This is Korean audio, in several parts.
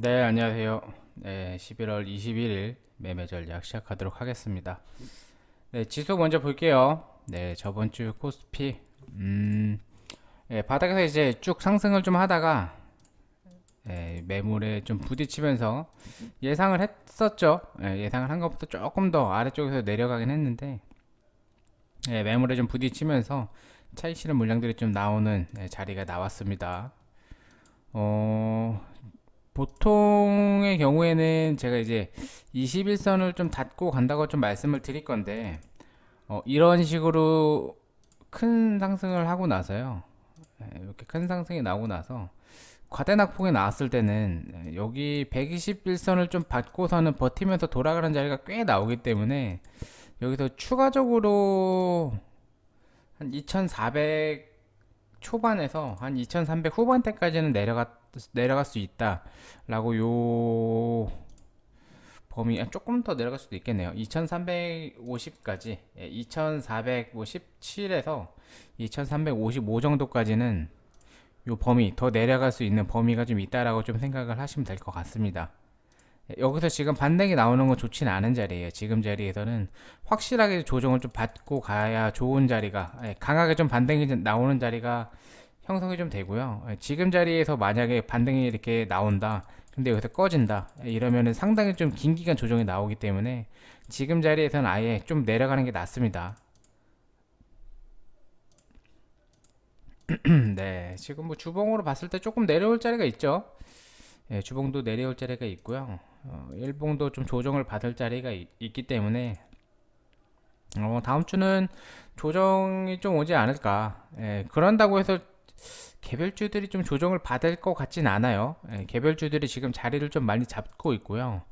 네, 안녕하세요. 네, 11월 21일 매매 전략 시작하도록 하겠습니다. 네, 지수 먼저 볼게요. 네, 저번 주 코스피, 음, 예, 바닥에서 이제 쭉 상승을 좀 하다가, 예, 매물에 좀 부딪히면서 예상을 했었죠. 예, 예상을 한 것보다 조금 더 아래쪽에서 내려가긴 했는데, 예, 매물에 좀 부딪히면서 차익 실현 물량들이 좀 나오는 예, 자리가 나왔습니다. 어, 보통의 경우에는 제가 이제 21선을 좀 닫고 간다고 좀 말씀을 드릴 건데 어, 이런 식으로 큰 상승을 하고 나서요. 예, 이렇게 큰 상승이 나오고 나서 과대낙폭이 나왔을 때는 예, 여기 121선을 좀 받고서는 버티면서 돌아가는 자리가 꽤 나오기 때문에 여기서 추가적으로 한 2400 초반에서 한 2300 후반대까지는 내려가 내려갈 수 있다라고 요 범위 아, 조금 더 내려갈 수도 있겠네요. 2350까지 2457에서 2355 정도까지는 요 범위 더 내려갈 수 있는 범위가 좀 있다라고 좀 생각을 하시면 될 것 같습니다. 예, 여기서 지금 반등이 나오는 건 좋지는 않은 자리예요. 지금 자리에서는 확실하게 조정을 좀 받고 가야 좋은 자리가 예, 강하게 좀 반등이 좀 나오는 자리가 형성이 좀 되고요. 예, 지금 자리에서 만약에 반등이 이렇게 나온다. 근데 여기서 꺼진다. 예, 이러면은 상당히 좀 긴 기간 조정이 나오기 때문에 지금 자리에서는 아예 좀 내려가는 게 낫습니다. 네, 지금 뭐 주봉으로 봤을 때 조금 내려올 자리가 있죠. 예, 주봉도 내려올 자리가 있고요. 어, 일봉도 좀 조정을 받을 자리가 있, 기 때문에 어, 다음 주는 조정이 좀 오지 않을까. 예, 그런다고 해서 개별주들이 좀 조정을 받을 것 같진 않아요. 예, 개별주들이 지금 자리를 좀 많이 잡고 있고요.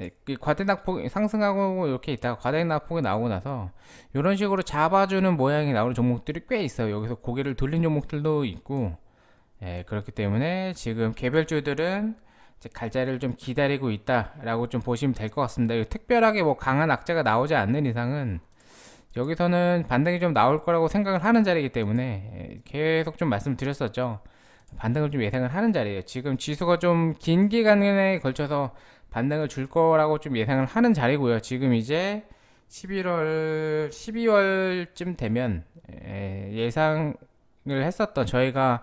예, 그 과대낙폭 상승하고 이렇게 있다가 과대낙폭이 나오고 나서 이런 식으로 잡아주는 모양이 나오는 종목들이 꽤 있어요. 여기서 고개를 돌린 종목들도 있고 예, 그렇기 때문에 지금 개별주들은 갈자리를 좀 기다리고 있다라고 좀 보시면 될 것 같습니다. 특별하게 뭐 강한 악재가 나오지 않는 이상은 여기서는 반등이 좀 나올 거라고 생각을 하는 자리이기 때문에 예, 계속 좀 말씀드렸었죠. 반등을 좀 예상을 하는 자리예요. 지금 지수가 좀 긴 기간에 걸쳐서 반등을 줄 거라고 좀 예상을 하는 자리고요. 지금 이제 11월, 12월쯤 되면 예, 예상을 했었던 저희가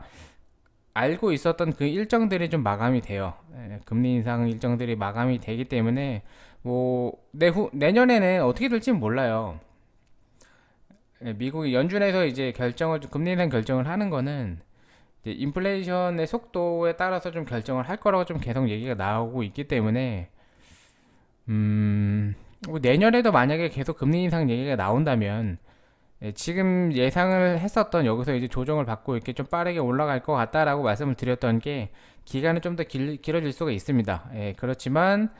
알고 있었던 그 일정들이 좀 마감이 돼요. 예, 금리 인상 일정들이 마감이 되기 때문에 뭐 내후 내년에는 어떻게 될지 몰라요. 예, 미국이 연준에서 이제 결정을 금리 인상 결정을 하는 거는 이제 인플레이션의 속도에 따라서 좀 결정을 할 거라고 좀 계속 얘기가 나오고 있기 때문에 음, 뭐 내년에도 만약에 계속 금리 인상 얘기가 나온다면 예, 지금 예상을 했었던 여기서 이제 조정을 받고 이렇게 좀 빠르게 올라갈 것 같다라고 말씀을 드렸던 게 기간은 좀 더 길어질 수가 있습니다. 예, 그렇지만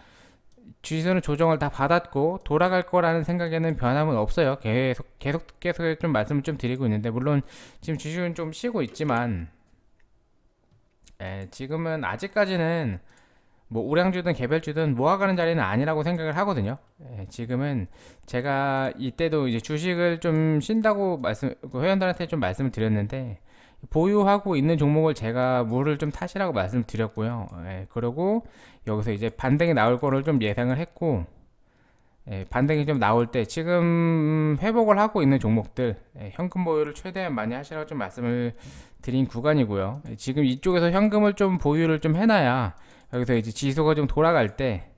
주식수는 조정을 다 받았고 돌아갈 거라는 생각에는 변함은 없어요. 계속 계속 계속 좀 말씀을 좀 드리고 있는데 물론 지금 주식은 좀 쉬고 있지만 예, 지금은 아직까지는 뭐 우량주든 개별주든 모아가는 자리는 아니라고 생각을 하거든요. 예, 지금은 제가 이때도 이제 주식을 좀 쉰다고 말씀 그 회원들한테 좀 말씀을 드렸는데 보유하고 있는 종목을 제가 물을 좀 타시라고 말씀드렸고요. 예, 그리고 여기서 이제 반등이 나올 거를 좀 예상을 했고 예, 반등이 좀 나올 때 지금 회복을 하고 있는 종목들 예, 현금 보유를 최대한 많이 하시라고 좀 말씀을 드린 구간이고요. 예, 지금 이쪽에서 현금을 좀 보유를 좀 해놔야 여기서 이제 지수가 좀 돌아갈 때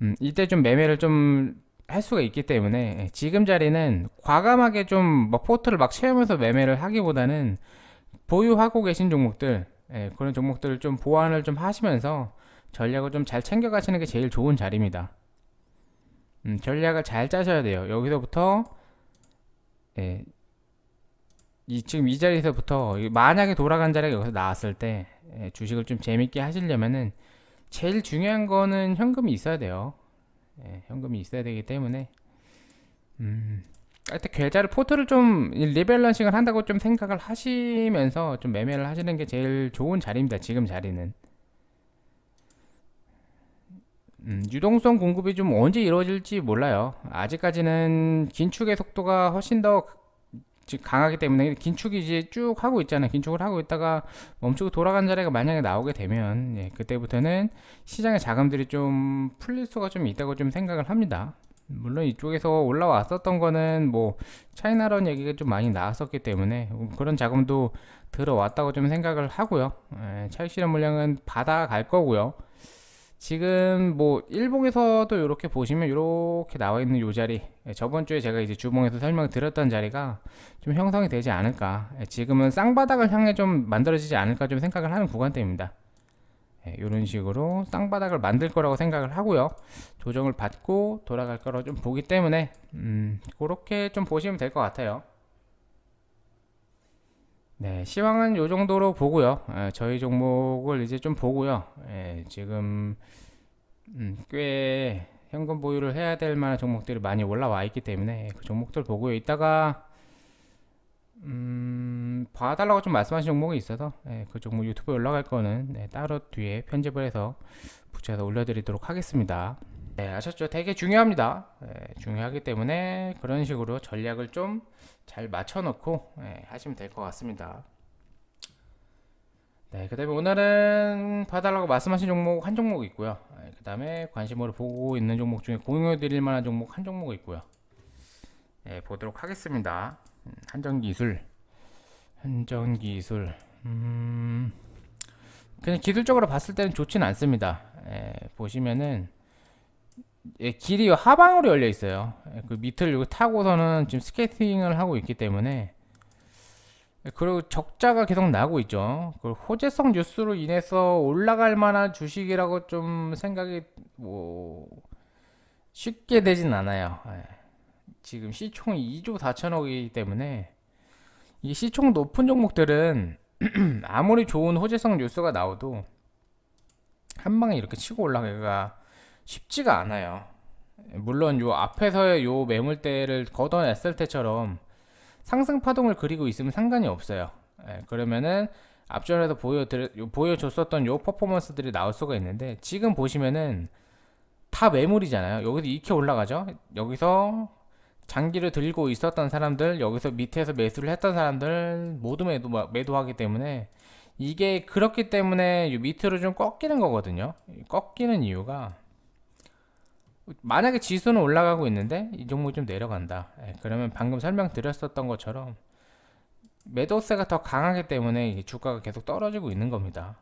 음, 이때 좀 매매를 좀 할 수가 있기 때문에 예, 지금 자리는 과감하게 좀막 포트를 막 채우면서 매매를 하기보다는 보유하고 계신 종목들 예, 그런 종목들을 좀 보완을 좀 하시면서 전략을 좀 잘 챙겨 가시는 게 제일 좋은 자리입니다. 음, 전략을 잘 짜셔야 돼요. 여기서부터 예, 이 지금 이 자리에서부터 만약에 돌아간 자리가 여기서 나왔을 때 예, 주식을 좀 재밌게 하시려면은 제일 중요한 거는 현금이 있어야 돼요. 예, 현금이 있어야 되기 때문에 음, 하여튼 계좌를 포트를 좀 리밸런싱을 한다고 좀 생각을 하시면서 좀 매매를 하시는 게 제일 좋은 자리입니다. 지금 자리는. 음, 유동성 공급이 좀 언제 이루어질지 몰라요. 아직까지는 긴축의 속도가 훨씬 더 지금 강하기 때문에 긴축이 이제 쭉 하고 있잖아요. 긴축을 하고 있다가 멈추고 돌아간 자리가 만약에 나오게 되면 예, 그때부터는 시장의 자금들이 좀 풀릴 수가 좀 있다고 좀 생각을 합니다. 물론 이쪽에서 올라왔었던 거는 뭐 차이나런 얘기가 좀 많이 나왔었기 때문에 그런 자금도 들어왔다고 좀 생각을 하고요. 예, 차익 실현 물량은 받아갈 거고요. 지금 뭐 일봉에서도 이렇게 보시면 이렇게 나와 있는 요 자리 예, 저번 주에 제가 이제 주봉에서 설명 드렸던 자리가 좀 형성이 되지 않을까. 예, 지금은 쌍바닥을 향해 좀 만들어지지 않을까 좀 생각을 하는 구간대입니다. 이런 식으로 쌍바닥을 만들 거라고 생각을 하고요. 조정을 받고 돌아갈 거라고 좀 보기 때문에 음, 그렇게 좀 보시면 될 것 같아요 네, 시황은 요 정도로 보고요. 예, 저희 종목을 이제 좀 보고요. 예, 지금 음, 꽤 현금 보유를 해야 될 만한 종목들이 많이 올라와 있기 때문에 그 종목들 보고요. 이따가 음, 봐달라고 좀 말씀하신 종목이 있어서 예, 그 종목 유튜브에 올라갈 거는 네, 따로 뒤에 편집을 해서 붙여서 올려드리도록 하겠습니다. 네, 아셨죠? 되게 중요합니다. 예, 중요하기 때문에 그런 식으로 전략을 좀 잘 맞춰놓고 예, 하시면 될 것 같습니다. 네, 그 다음에 오늘은 봐달라고 말씀하신 종목 한 종목 있고요. 예, 그 다음에 관심으로 보고 있는 종목 중에 공유해 드릴 만한 종목 한 종목 있고요. 예, 보도록 하겠습니다. 음, 한전기술, 한전기술, 음, 그냥 기술적으로 봤을 때는 좋진 않습니다. 예, 보시면은 예, 길이 하방으로 열려 있어요. 예, 그 밑을 이거 타고서는 지금 스케이팅을 하고 있기 때문에 예, 그리고 적자가 계속 나고 있죠. 그 호재성 뉴스로 인해서 올라갈 만한 주식이라고 좀 생각이 뭐 쉽게 되진 않아요. 예. 지금 시총이 2조 4천억이기 때문에 이 시총 높은 종목들은 아무리 좋은 호재성 뉴스가 나와도 한 방에 이렇게 치고 올라가기가 쉽지가 않아요. 물론 요 앞에서의 요 매물대를 걷어냈을 때처럼 상승 파동을 그리고 있으면 상관이 없어요. 예, 그러면은 앞전에도 보여드려, 보여줬었던 요 퍼포먼스들이 나올 수가 있는데 지금 보시면은 다 매물이잖아요. 여기서 이렇게 올라가죠. 여기서 장기를 들고 있었던 사람들, 여기서 밑에서 매수를 했던 사람들 모두 매도 매도하기 때문에 이게 그렇기 때문에 요 밑으로 좀 꺾이는 거거든요. 꺾이는 이유가 만약에 지수는 올라가고 있는데 이 종목이 좀 내려간다. 예, 그러면 방금 설명드렸었던 것처럼 매도세가 더 강하기 때문에 주가가 계속 떨어지고 있는 겁니다.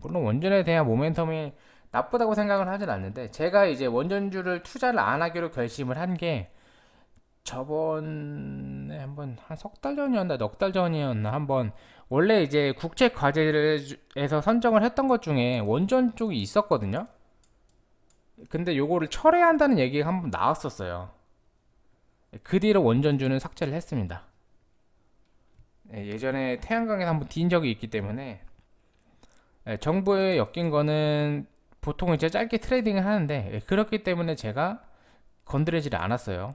물론 원전에 대한 모멘텀이 나쁘다고 생각은 하진 않는데 제가 이제 원전주를 투자를 안 하기로 결심을 한 게 저번에 한번 한 석 달 전이었나 넉 달 전이었나 한번 원래 이제 국책 과제에서 선정을 했던 것 중에 원전 쪽이 있었거든요. 근데 요거를 철회한다는 얘기가 한번 나왔었어요. 그 뒤로 원전주는 삭제를 했습니다. 예, 예전에 태양광에서 한번 뒤인 적이 있기 때문에 예, 정부에 엮인 거는 보통 이제 짧게 트레이딩을 하는데 예, 그렇기 때문에 제가 건드리지를 않았어요.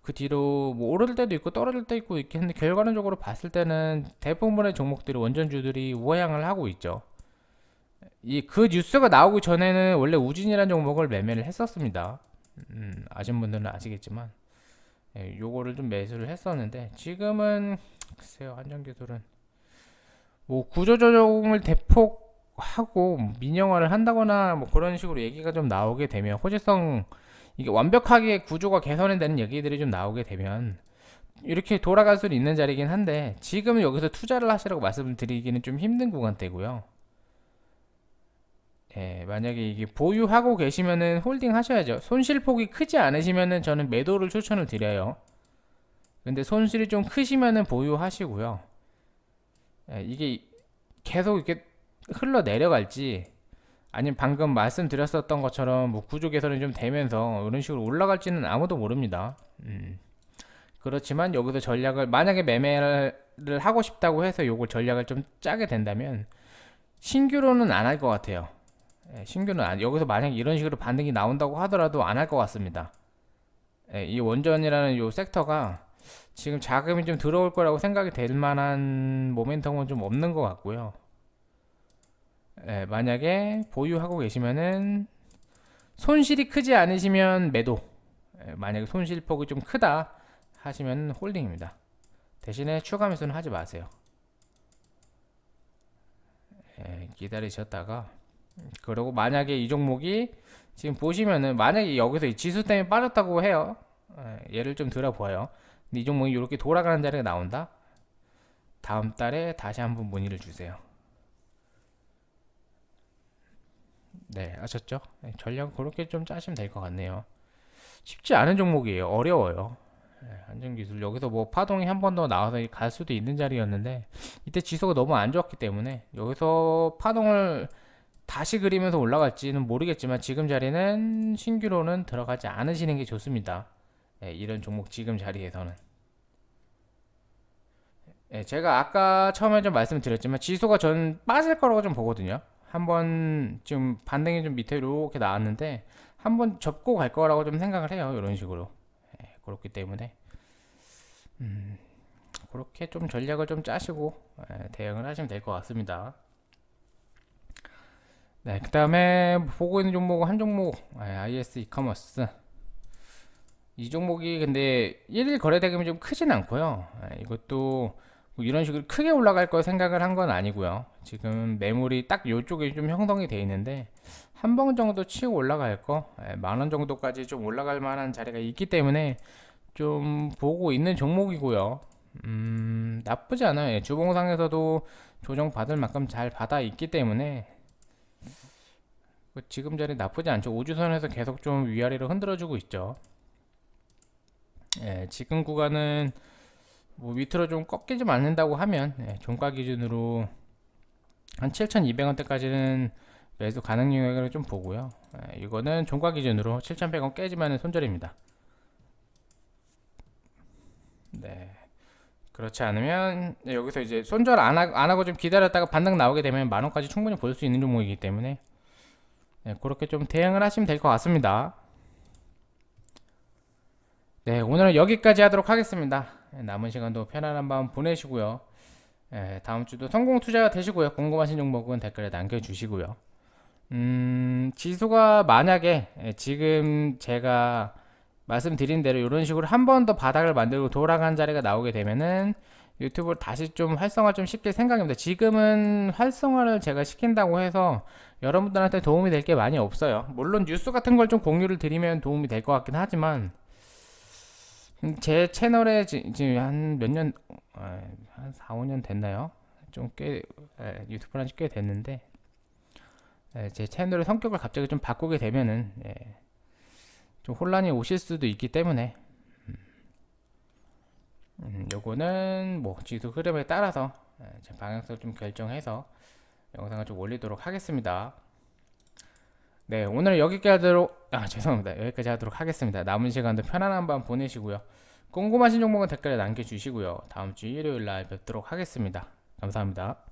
그 뒤로 뭐 오를 때도 있고 떨어질 때도 있고 있긴 한데 결과론적으로 봤을 때는 대부분의 종목들이 원전주들이 우하향을 하고 있죠. 이 그 뉴스가 나오기 전에는 원래 우진이라는 종목을 매매를 했었습니다. 음, 아신 분들은 아시겠지만 예, 요거를 좀 매수를 했었는데 지금은 글쎄요 한전기술은 뭐 구조조정을 대폭 하고 민영화를 한다거나 뭐 그런 식으로 얘기가 좀 나오게 되면 호재성 이게 완벽하게 구조가 개선이 되는 얘기들이 좀 나오게 되면 이렇게 돌아갈 수는 있는 자리긴 한데 지금 여기서 투자를 하시라고 말씀드리기는 좀 힘든 구간대고요. 예, 만약에 이게 보유하고 계시면은 홀딩 하셔야죠. 손실폭이 크지 않으시면은 저는 매도를 추천을 드려요. 근데 손실이 좀 크시면은 보유하시고요. 예, 이게 계속 이렇게 흘러 내려갈지 아니면 방금 말씀드렸었던 것처럼 뭐 구조 개선이 좀 되면서 이런 식으로 올라갈지는 아무도 모릅니다. 음. 그렇지만 여기서 전략을 만약에 매매를 하고 싶다고 해서 요걸 전략을 좀 짜게 된다면 신규로는 안 할 것 같아요. 예, 신규는 안, 여기서 만약 이런 식으로 반등이 나온다고 하더라도 안 할 것 같습니다. 예, 이 원전이라는 요 섹터가 지금 자금이 좀 들어올 거라고 생각이 될 만한 모멘텀은 좀 없는 것 같고요. 예, 만약에 보유하고 계시면은 손실이 크지 않으시면 매도. 예, 만약에 손실폭이 좀 크다 하시면 홀딩입니다. 대신에 추가 매수는 하지 마세요. 예, 기다리셨다가 그리고 만약에 이 종목이 지금 보시면은 만약에 여기서 이 지수 때문에 빠졌다고 해요. 예, 얘를 좀 들어보아요. 근데 이 종목이 이렇게 돌아가는 자리가 나온다. 다음 달에 다시 한번 문의를 주세요. 네, 아셨죠? 네, 전략 그렇게 좀 짜시면 될 것 같네요. 쉽지 않은 종목이에요. 어려워요. 네, 안전기술 여기서 뭐 파동이 한 번 더 나와서 갈 수도 있는 자리였는데 이때 지수가 너무 안 좋았기 때문에 여기서 파동을 다시 그리면서 올라갈지는 모르겠지만 지금 자리는 신규로는 들어가지 않으시는 게 좋습니다. 네, 이런 종목 지금 자리에서는. 네, 제가 아까 처음에 좀 말씀드렸지만 지수가 전 빠질 거라고 좀 보거든요. 한번 지금 반등이 좀 밑에 이렇게 나왔는데 한번 접고 갈 거라고 좀 생각을 해요. 이런 식으로. 예, 그렇기 때문에 음, 그렇게 좀 전략을 좀 짜시고 예, 대응을 하시면 될 것 같습니다. 네, 그 다음에 보고 있는 종목은 한 종목 예, IS 이커머스 이 종목이 근데 1일 거래 대금이 좀 크진 않고요. 예, 이것도 뭐 이런 식으로 크게 올라갈 거 생각을 한 건 아니고요. 지금 매물이 딱 이쪽에 좀 형성이 돼 있는데 한 번 정도 치고 올라갈 거, 예, 만원 정도까지 좀 올라갈 만한 자리가 있기 때문에 좀 보고 있는 종목이고요. 음, 나쁘지 않아요. 예, 주봉상에서도 조정 받을 만큼 잘 받아 있기 때문에 그 지금 자리 나쁘지 않죠. 우주선에서 계속 좀 위아래로 흔들어주고 있죠. 예, 지금 구간은 뭐 밑으로 좀 꺾이지 않는다고 하면 예, 종가 기준으로 한 7,200원대까지는 매수 가능 영역을 좀 보고요. 예, 이거는 종가 기준으로 7,100원 깨지면 손절입니다. 네. 그렇지 않으면 네, 여기서 이제 손절 안, 하, 안 하고 좀 기다렸다가 반등 나오게 되면 만 원까지 충분히 볼 수 있는 종목이기 때문에 네, 그렇게 좀 대응을 하시면 될 것 같습니다. 네, 오늘은 여기까지 하도록 하겠습니다. 예, 남은 시간도 편안한 밤 보내시고요. 예, 다음 주도 성공 투자가 되시고요. 궁금하신 종목은 댓글에 남겨주시고요. 음, 지수가 만약에 예, 지금 제가 말씀드린 대로 이런 식으로 한 번 더 바닥을 만들고 돌아간 자리가 나오게 되면은 유튜브를 다시 좀 활성화 좀 시킬 생각입니다. 지금은 활성화를 제가 시킨다고 해서 여러분들한테 도움이 될 게 많이 없어요. 물론 뉴스 같은 걸 좀 공유를 드리면 도움이 될 것 같긴 하지만 음, 제 채널에 지, 금 한 몇 년, 아, 한 4, 5년 됐나요? 좀 꽤, 예, 유튜브 한지 꽤 됐는데, 예, 제 채널의 성격을 갑자기 좀 바꾸게 되면은, 예, 좀 혼란이 오실 수도 있기 때문에, 요거는 뭐 지수 흐름에 따라서 예, 제 방향성을 좀 결정해서 영상을 좀 올리도록 하겠습니다. 네, 오늘 여기까지 하도록 아 죄송합니다. 여기까지 하도록 하겠습니다. 남은 시간도 편안한 밤 보내시고요. 궁금하신 종목은 댓글에 남겨주시고요. 다음 주 일요일 날 뵙도록 하겠습니다. 감사합니다.